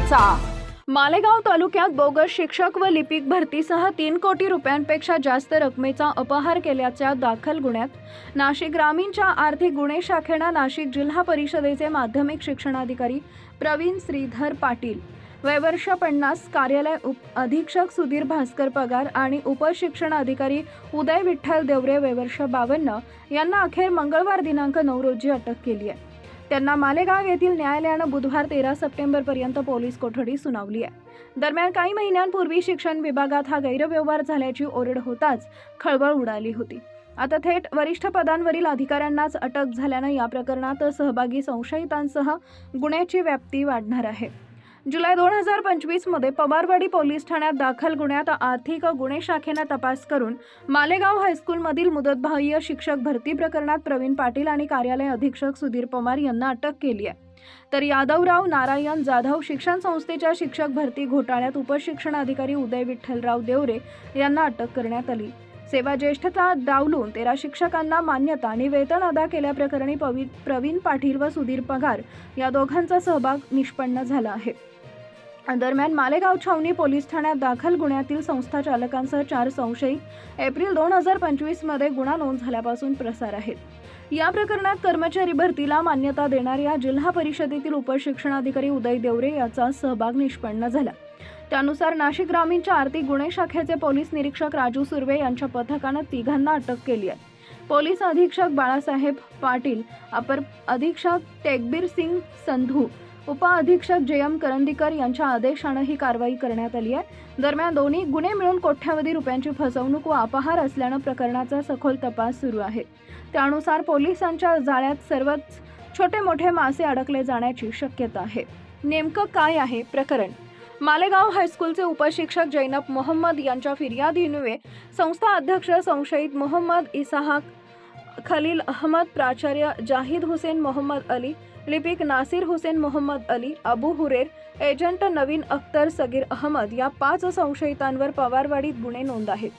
चर्चेचा मालेगाव तालुक्यात बोगस शिक्षक व लिपिक भरतीसह तीन कोटी रुपयांपेक्षा जास्त रकमेचा अपहार केल्याच्या दाखल गुन्ह्यात नाशिक ग्रामीणच्या आर्थिक गुन्हे शाखेनं नाशिक जिल्हा परिषदेचे माध्यमिक शिक्षणाधिकारी प्रवीण श्रीधर पाटील वयवर्ष पन्नास कार्यालय उप अधीक्षक सुधीर भास्कर पगार आणि उपशिक्षण अधिकारी उदय विठ्ठल देवरे वयवर्ष बावन्न यांना अखेर मंगळवार दिनांक नऊ रोजी अटक केली आहे. त्यांना मालेगाव येथील न्यायालयानं बुधवार तेरा सप्टेंबरपर्यंत पोलीस कोठडी सुनावली आहे. दरम्यान काही महिन्यांपूर्वी शिक्षण विभागात हा गैरव्यवहार झाल्याची ओरड होताच खळबळ उडाली होती. आता थेट वरिष्ठ पदांवरील अधिकाऱ्यांनाच अटक झाल्यानं या प्रकरणात सहभागी संशयितांसह गुन्ह्याची व्याप्ती वाढणार आहे. जुलै दोन हजार पंचवीसमध्ये पवारवाडी पोलीस ठाण्यात दाखल गुन्ह्यात आर्थिक गुन्हे शाखेनं तपास करून मालेगाव हायस्कूलमधील मुदतबाह्य शिक्षक भरती प्रकरणात प्रवीण पाटील आणि कार्यालय अधीक्षक सुधीर पवार यांना अटक केली आहे. तर यादवराव नारायण जाधव शिक्षण संस्थेच्या शिक्षक भरती घोटाळ्यात उपशिक्षण अधिकारी उदय विठ्ठलराव देवरे यांना अटक करण्यात आली. सेवा ज्येष्ठता डावलून तेरा शिक्षकांना मान्यता आणि वेतन अदा केल्याप्रकरणी पवी प्रवीण पाटील व सुधीर पगार या दोघांचा सहभाग निष्पन्न झाला आहे. दरम्यान मालेगाव छावणी पोलीस ठाण्यात दाखल गुन्ह्यातील संस्था चालकांसह चार संशयित एप्रिल दोन हजार पंचवीसमध्ये गुन्हा नोंद झाल्यापासून प्रसार आहेत या प्रकरणात कर्मचारी भरतीला मान्यता देणाऱ्या जिल्हा परिषदेतील उपशिक्षणाधिकारी उदय देवरे याचा सहभाग निष्पन्न झाला. त्यानुसार नाशिक ग्रामीणच्या आर्थिक गुन्हे शाखेचे पोलीस निरीक्षक राजू सुर्वे यांच्या पथकानं तिघांना अटक केली आहे. पोलीस अधीक्षक बाळासाहेब पाटील अपर अधीक्षक टेकबीर सिंग संधू उपअधीक्षक जयम करंदीकर यांच्या आदेशानं ही कारवाई करण्यात आली आहे. दरम्यान दोन्ही गुन्हे मिळून कोट्यावधी रुपयांची फसवणूक व अपहार असल्यानं प्रकरणाचा सखोल तपास सुरू आहे. त्यानुसार पोलिसांच्या जाळ्यात सर्वच छोटे मोठे मासे अडकले जाण्याची शक्यता आहे. नेमकं काय आहे प्रकरण? मालेगाव हायस्कूलचे उपशिक्षक जैनब मोहम्मद यांच्या फिर्यादीन्वे संस्था अध्यक्ष संशयित मोहम्मद इसाहाक खलील अहमद प्राचार्य जाहिद हुसेन मोहम्मद अली लिपिक नासिर हुसेन मोहम्मद अली अबू हुरेर एजंट नवीन अख्तर सगीर अहमद या पाच संशयितांवर पवारवाडीत गुन्हे नोंद आहेत.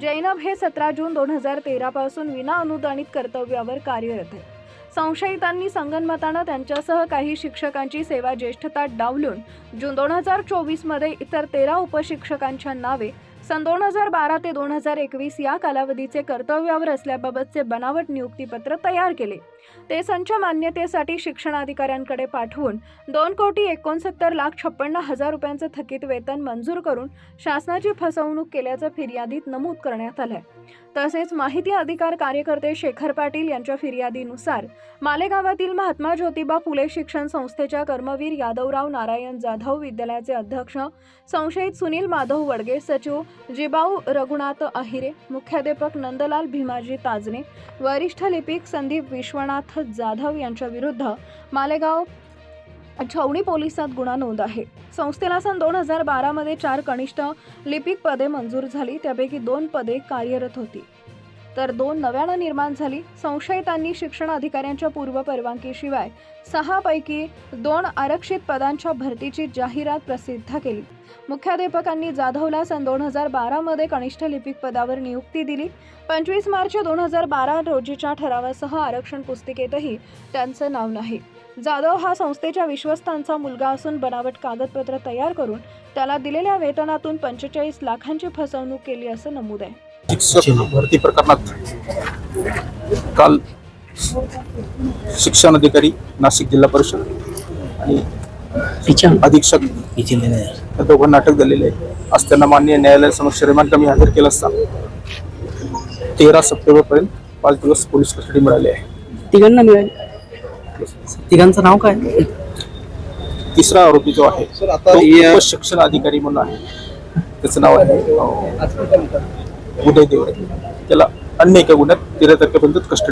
जैनब हे सतरा जून दोन हजार तेरापासून विना अनुदानित कर्तव्यावर कार्यरत आहे संशयितांनी संगनमतानं त्यांच्यासह काही शिक्षकांची सेवा ज्येष्ठता डावलून जून दोन हजार चोवीसमध्ये इतर तेरा उपशिक्षकांच्या नावे सन दोन हजार बारा ते दोन हजार एकवीस या कालावधीचे कर्तव्यावर असल्याबाबतचे बनावट नियुक्तीपत्र तयार केले. ते संच मान्यतेसाठी शिक्षणाधिकाऱ्यांकडे पाठवून दोन कोटी एकोणसत्तर लाख छप्पन्न हजार रुपयांचं थकीत वेतन मंजूर करून शासनाची फसवणूक केल्याचं फिर्यादीत नमूद करण्यात आलंय. तसेच माहिती अधिकार कार्यकर्ते शेखर पाटील यांच्या फिर्यादीनुसार मालेगावातील महात्मा ज्योतिबा फुले शिक्षण संस्थेच्या कर्मवीर यादवराव नारायण जाधव विद्यालयाचे अध्यक्ष संशयित सुनील माधव वडगे सचिव जिबाऊ रघुनाथ अहिरे मुख्याध्यापक नंदलाल भीमाजी ताजने वरिष्ठ लिपिक संदीप विश्वनाथ जाधव यांच्या विरुद्ध मालेगाव छवणी पोलिसात गुन्हा नोंद आहे. संस्थेला सन दोन हजार बारामध्ये चार कनिष्ठ लिपिक पदे मंजूर झाली त्यापैकी दोन पदे कार्यरत होती. तर दोन नव्यानं निर्माण झाली. संशयितांनी शिक्षण अधिकाऱ्यांच्या पूर्व परवानगीशिवाय सहापैकी दोन आरक्षित पदांच्या भरतीची जाहिरात प्रसिद्ध केली. मुख्याध्यापकांनी जाधवला सन दोन हजार बारामध्ये कनिष्ठ लिपिक पदावर नियुक्ती दिली. पंचवीस मार्च दोन हजार बारा रोजीच्या ठरावासह आरक्षण पुस्तिकेतही त्यांचं नाव नाही. जाधव हा संस्थेच्या विश्वस्तांचा मुलगा असून बनावट कागदपत्र तयार करून त्याला दिलेल्या वेतनातून पंचेचाळीस लाखांची फसवणूक केली असं नमूद आहे. शिक्षक भरती प्रकरणात काल शिक्षण अधिकारी नाशिक जिल्हा परिषद आणि अधीक्षक या दोघांना अटक झालेली आहे आज त्यांना मान्य न्यायालयासमक्ष रिमांड कमी हजर केला असता तेरा सप्टेंबर पर्यंत पाच दिवस पोलीस कस्टडी मिळाली आहे. तिघांना मिळाले. तिघांचं नाव काय? तिसरा आरोपी जो आहे तो शिक्षण अधिकारी म्हणून आहे. त्याचं नाव आहे उदय देवरे. त्याला अन्य एका गुन्ह्यात तेरा तारखेपर्यंत कस्टडी